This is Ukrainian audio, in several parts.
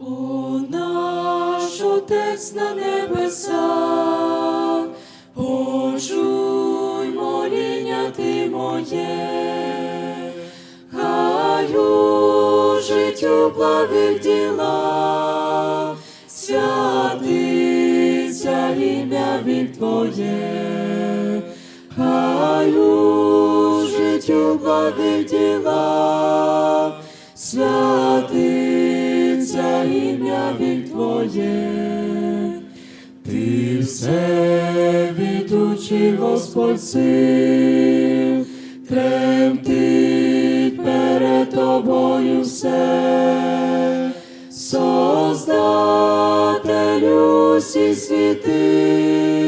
О наш Отець на небесах, почуй моління ти моє, хай у життю благих ділах. Святиться ім'я вік Твоє, хай у життю благих ділах святиться ім'я вік Твоє. Ти все відучий, Господь сил, тремтить перед тобою все, создателю всі світил,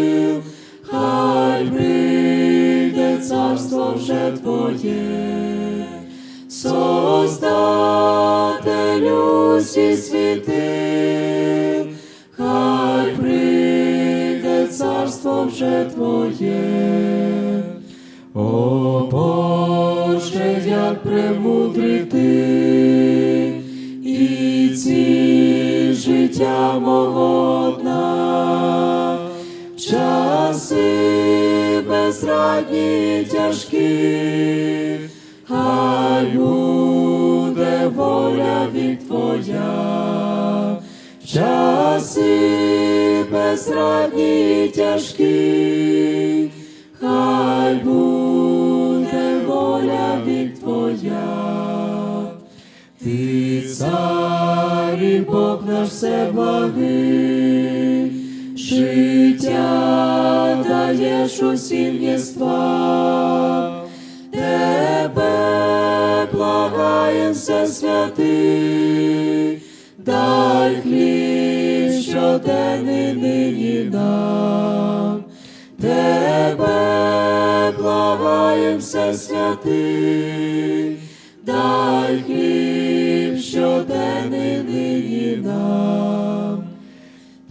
усі світил, хай прийде царство вже Твоє. О Боже, як премудрий і ці життя мого одна, часи безрадні тяжкі, безрадні й тяжкі, хай буде воля від Твоя. Ти цар і Бог наш всеблагий, життя даєш усім єствам, Тебе благаєм все святий, дай хліб щоденний нині нам, Тебе благаєм все святий, дай хліб щоденний нині нам.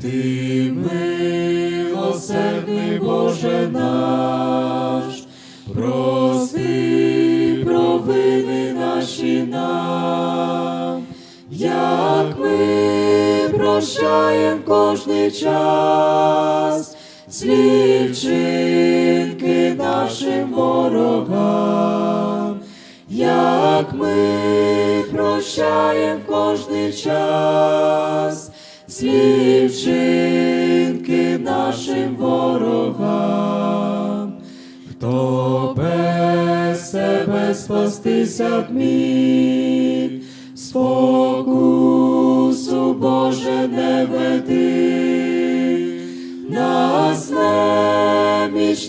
Ти милосердний Боже наш, прости провини наші нам, як ми прощаєм кожний час, злі вчинки нашим ворогам, як ми прощаєм кожний час, злі вчинки нашим ворогам, хто без тебе спастися б міг,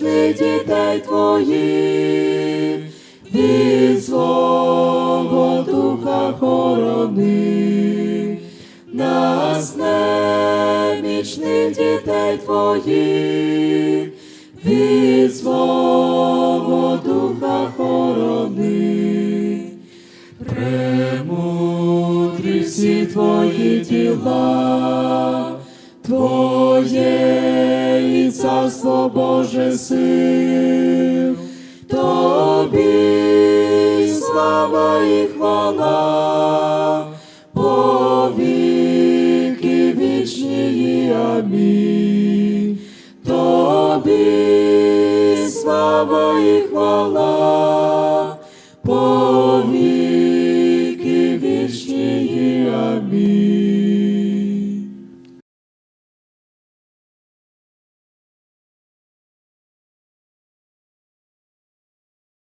немічних дітей твоїх, від злого духа хорони, нас немічних дітей твоїх, від злого духа хорони. Премудрі всі твої діла, Твоє і царство Боже сил, Тобі слава і хвала, повіки вічні. Амінь. Тобі слава і хвала,